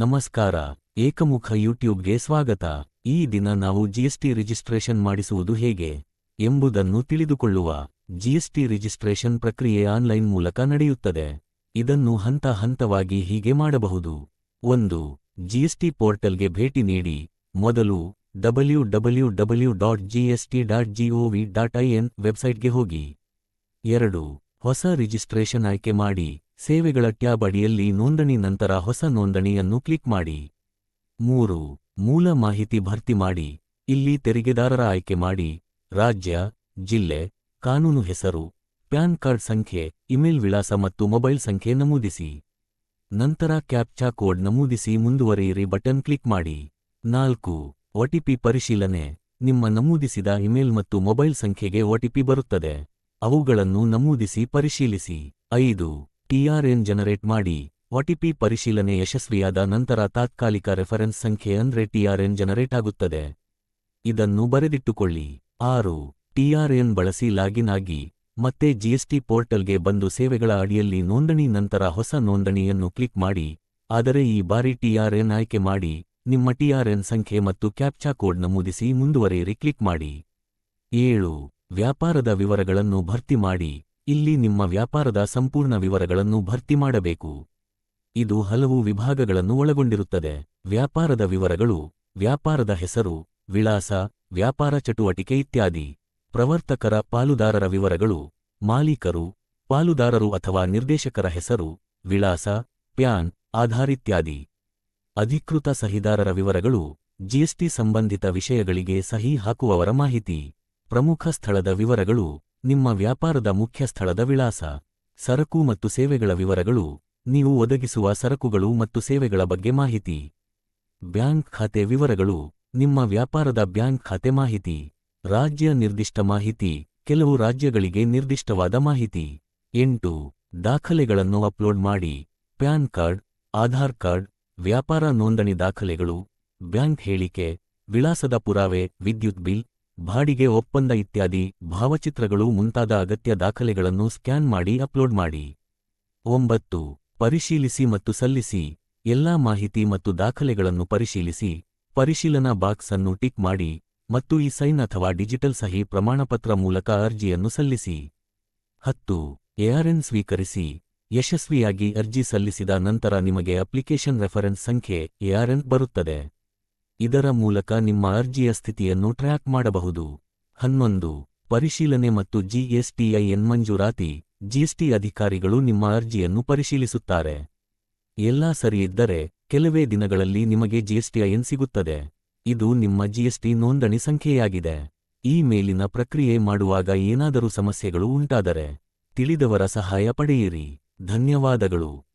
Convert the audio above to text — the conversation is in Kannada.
ನಮಸ್ಕಾರ, ಏಕಮುಖ ಯೂಟ್ಯೂಬ್ಗೆ ಸ್ವಾಗತ. ಈ ದಿನ ನಾವು ಜಿಎಸ್ಟಿ ರಿಜಿಸ್ಟ್ರೇಷನ್ ಮಾಡಿಸುವುದು ಹೇಗೆ ಎಂಬುದನ್ನು ತಿಳಿದುಕೊಳ್ಳುವ ಜಿಎಸ್ಟಿ ರಿಜಿಸ್ಟ್ರೇಷನ್ ಪ್ರಕ್ರಿಯೆ ಆನ್ಲೈನ್ ಮೂಲಕ ನಡೆಯುತ್ತದೆ. ಇದನ್ನು ಹಂತ ಹಂತವಾಗಿ ಹೀಗೆ ಮಾಡಬಹುದು. ಒಂದು ಜಿಎಸ್ಟಿ ಪೋರ್ಟಲ್ಗೆ ಭೇಟಿ ನೀಡಿ. ಮೊದಲು W W W dot GST dot GOV dot IN ವೆಬ್ಸೈಟ್ಗೆ ಹೋಗಿ. ಎರಡು, ಹೊಸ ರಿಜಿಸ್ಟ್ರೇಷನ್ ಆಯ್ಕೆ ಮಾಡಿ. ಸೇವೆಗಳ ಟ್ಯಾಬ್ ಅಡಿಯಲ್ಲಿ ನೋಂದಣಿ ನಂತರ ಹೊಸ ನೋಂದಣಿಯನ್ನು ಕ್ಲಿಕ್ ಮಾಡಿ. ಮೂರು, ಮೂಲ ಮಾಹಿತಿ ಭರ್ತಿ ಮಾಡಿ. ಇಲ್ಲಿ ತೆರಿಗೆದಾರರ ಆಯ್ಕೆ ಮಾಡಿ. ರಾಜ್ಯ, ಜಿಲ್ಲೆ, ಕಾನೂನು ಹೆಸರು, ಪ್ಯಾನ್ ಕಾರ್ಡ್ ಸಂಖ್ಯೆ, ಇಮೇಲ್ ವಿಳಾಸ ಮತ್ತು ಮೊಬೈಲ್ ಸಂಖ್ಯೆ ನಮೂದಿಸಿ. ನಂತರ ಕ್ಯಾಪ್ಚಾ ಕೋಡ್ ನಮೂದಿಸಿ ಮುಂದುವರಿಯಿರಿ ಬಟನ್ ಕ್ಲಿಕ್ ಮಾಡಿ. ನಾಲ್ಕು ಒಟಿಪಿ ಪರಿಶೀಲನೆ. ನಿಮ್ಮ ನಮೂದಿಸಿದ ಇಮೇಲ್ ಮತ್ತು ಮೊಬೈಲ್ ಸಂಖ್ಯೆಗೆ ಒಟಿಪಿ ಬರುತ್ತದೆ. ಅವುಗಳನ್ನು ನಮೂದಿಸಿ ಪರಿಶೀಲಿಸಿ. ಐದು ಟಿಆರ್ಎನ್ ಜನರೇಟ್ ಮಾಡಿ ಒಟಿಪಿ ಪರಿಶೀಲನೆ ಯಶಸ್ವಿಯಾದ ನಂತರ ತಾತ್ಕಾಲಿಕ ರೆಫರೆನ್ಸ್ ಸಂಖ್ಯೆ ಅಂದ್ರೆ ಟಿಆರ್ಎನ್ ಜನರೇಟ್ ಆಗುತ್ತದೆ. ಇದನ್ನು ಬರೆದಿಟ್ಟುಕೊಳ್ಳಿ. ಆರು ಟಿಆರ್ಎನ್ ಬಳಸಿ ಲಾಗಿನ್ ಆಗಿ, ಮತ್ತೆ ಜಿಎಸ್ಟಿ ಪೋರ್ಟಲ್ಗೆ ಬಂದು ಸೇವೆಗಳ ಅಡಿಯಲ್ಲಿ ನೋಂದಣಿ ನಂತರ ಹೊಸ ನೋಂದಣಿಯನ್ನು ಕ್ಲಿಕ್ ಮಾಡಿ, ಆದರೆ ಈ ಬಾರಿ ಟಿಆರ್ಎನ್ ಆಯ್ಕೆ ಮಾಡಿ, ನಿಮ್ಮ ಟಿಆರ್ಎನ್ ಸಂಖ್ಯೆ ಮತ್ತು ಕ್ಯಾಪ್ಚಾ ಕೋಡ್ ನಮೂದಿಸಿ ಮುಂದುವರೆಯಿರಿ ಕ್ಲಿಕ್ ಮಾಡಿ. ಏಳು, ವ್ಯಾಪಾರದ ವಿವರಗಳನ್ನು ಭರ್ತಿ ಮಾಡಿ ಇಲ್ಲಿ ನಿಮ್ಮ ವ್ಯಾಪಾರದ ಸಂಪೂರ್ಣ ವಿವರಗಳನ್ನು ಭರ್ತಿ ಮಾಡಬೇಕು. ಇದು ಹಲವು ವಿಭಾಗಗಳನ್ನು ಒಳಗೊಂಡಿರುತ್ತದೆ. ವ್ಯಾಪಾರದ ವಿವರಗಳು, ವ್ಯಾಪಾರದ ಹೆಸರು, ವಿಳಾಸ, ವ್ಯಾಪಾರ ಚಟುವಟಿಕೆ ಇತ್ಯಾದಿ. ಪ್ರವರ್ತಕರ ಪಾಲುದಾರರ ವಿವರಗಳು, ಮಾಲೀಕರು, ಪಾಲುದಾರರು ಅಥವಾ ನಿರ್ದೇಶಕರ ಹೆಸರು, ವಿಳಾಸ, ಪ್ಯಾನ್, ಆಧಾರ್ ಇತ್ಯಾದಿ. ಅಧಿಕೃತ ಸಹಿದಾರರ ವಿವರಗಳು ಜಿಎಸ್ಟಿ ಸಂಬಂಧಿತ ವಿಷಯಗಳಿಗೆ ಸಹಿ ಹಾಕುವವರ ಮಾಹಿತಿ. ಪ್ರಮುಖ ಸ್ಥಳದ ವಿವರಗಳು, ನಿಮ್ಮ ವ್ಯಾಪಾರದ ಮುಖ್ಯ ಸ್ಥಳದ ವಿಳಾಸ, ಸರಕು ಮತ್ತು ಸೇವೆಗಳ ವಿವರಗಳು, ನೀವು ಒದಗಿಸುವ ಸರಕುಗಳು ಮತ್ತು ಸೇವೆಗಳ ಬಗ್ಗೆ ಮಾಹಿತಿ. ಬ್ಯಾಂಕ್ ಖಾತೆ ವಿವರಗಳು, ನಿಮ್ಮ ವ್ಯಾಪಾರದ ಬ್ಯಾಂಕ್ ಖಾತೆ ಮಾಹಿತಿ, ರಾಜ್ಯ ನಿರ್ದಿಷ್ಟ ಮಾಹಿತಿ, ಕೆಲವು ರಾಜ್ಯಗಳಿಗೆ ನಿರ್ದಿಷ್ಟವಾದ ಮಾಹಿತಿ. ಎಂಟು, ದಾಖಲೆಗಳನ್ನು ಅಪ್ಲೋಡ್ ಮಾಡಿ, ಪ್ಯಾನ್ ಕಾರ್ಡ್, ಆಧಾರ್ ಕಾರ್ಡ್, ವ್ಯಾಪಾರ ನೋಂದಣಿ ದಾಖಲೆಗಳು, ಬ್ಯಾಂಕ್ ಹೇಳಿಕೆ, ವಿಳಾಸದ ಪುರಾವೆ, ವಿದ್ಯುತ್ ಬಿಲ್ ಬಾಡಿಗೆ ಒಪ್ಪಂದ ಇತ್ಯಾದಿ ಭಾವಚಿತ್ರಗಳು ಮುಂತಾದ ಅಗತ್ಯ ದಾಖಲೆಗಳನ್ನು ಸ್ಕ್ಯಾನ್ ಮಾಡಿ ಅಪ್ಲೋಡ್ ಮಾಡಿ. ಒಂಬತ್ತು. ಪರಿಶೀಲಿಸಿ ಮತ್ತು ಸಲ್ಲಿಸಿ. ಎಲ್ಲಾ ಮಾಹಿತಿ ಮತ್ತು ದಾಖಲೆಗಳನ್ನು ಪರಿಶೀಲಿಸಿ. ಪರಿಶೀಲನಾ ಬಾಕ್ಸ್ ಅನ್ನು ಟಿಕ್ ಮಾಡಿ ಮತ್ತು ಈ ಸೈನ್ ಅಥವಾ ಡಿಜಿಟಲ್ ಸಹಿ ಪ್ರಮಾಣಪತ್ರ ಮೂಲಕ ಅರ್ಜಿಯನ್ನು ಸಲ್ಲಿಸಿ. ಹತ್ತು. ಎಆರ್ಎನ್ ಸ್ವೀಕರಿಸಿ. ಯಶಸ್ವಿಯಾಗಿ ಅರ್ಜಿ ಸಲ್ಲಿಸಿದ ನಂತರ ನಿಮಗೆ ಅಪ್ಲಿಕೇಶನ್ ರೆಫರೆನ್ಸ್ ಸಂಖ್ಯೆ ಎಆರ್ಎನ್ ಬರುತ್ತದೆ. ಇದರ ಮೂಲಕ ನಿಮ್ಮ ಅರ್ಜಿಯ ಸ್ಥಿತಿಯನ್ನು ಟ್ರ್ಯಾಕ್ ಮಾಡಬಹುದು. ಹನ್ನೊಂದು, ಪರಿಶೀಲನೆ ಮತ್ತು ಜಿಎಸ್ಟಿಐಎನ್ ಮಂಜೂರಾತಿ ಜಿಎಸ್ಟಿ ಅಧಿಕಾರಿಗಳು ನಿಮ್ಮ ಅರ್ಜಿಯನ್ನು ಪರಿಶೀಲಿಸುತ್ತಾರೆ. ಎಲ್ಲಾ ಸರಿಯಿದ್ದರೆ ಕೆಲವೇ ದಿನಗಳಲ್ಲಿ ನಿಮಗೆ ಜಿಎಸ್ಟಿಐಎನ್ ಸಿಗುತ್ತದೆ. ಇದು ನಿಮ್ಮ ಜಿಎಸ್ಟಿ ನೋಂದಣಿ ಸಂಖ್ಯೆಯಾಗಿದೆ. ಈ ಮೇಲಿನ ಪ್ರಕ್ರಿಯೆ ಮಾಡುವಾಗ ಏನಾದರೂ ಸಮಸ್ಯೆಗಳು ಉಂಟಾದರೆ, ತಿಳಿದವರ ಸಹಾಯ ಪಡೆಯಿರಿ. ಧನ್ಯವಾದಗಳು.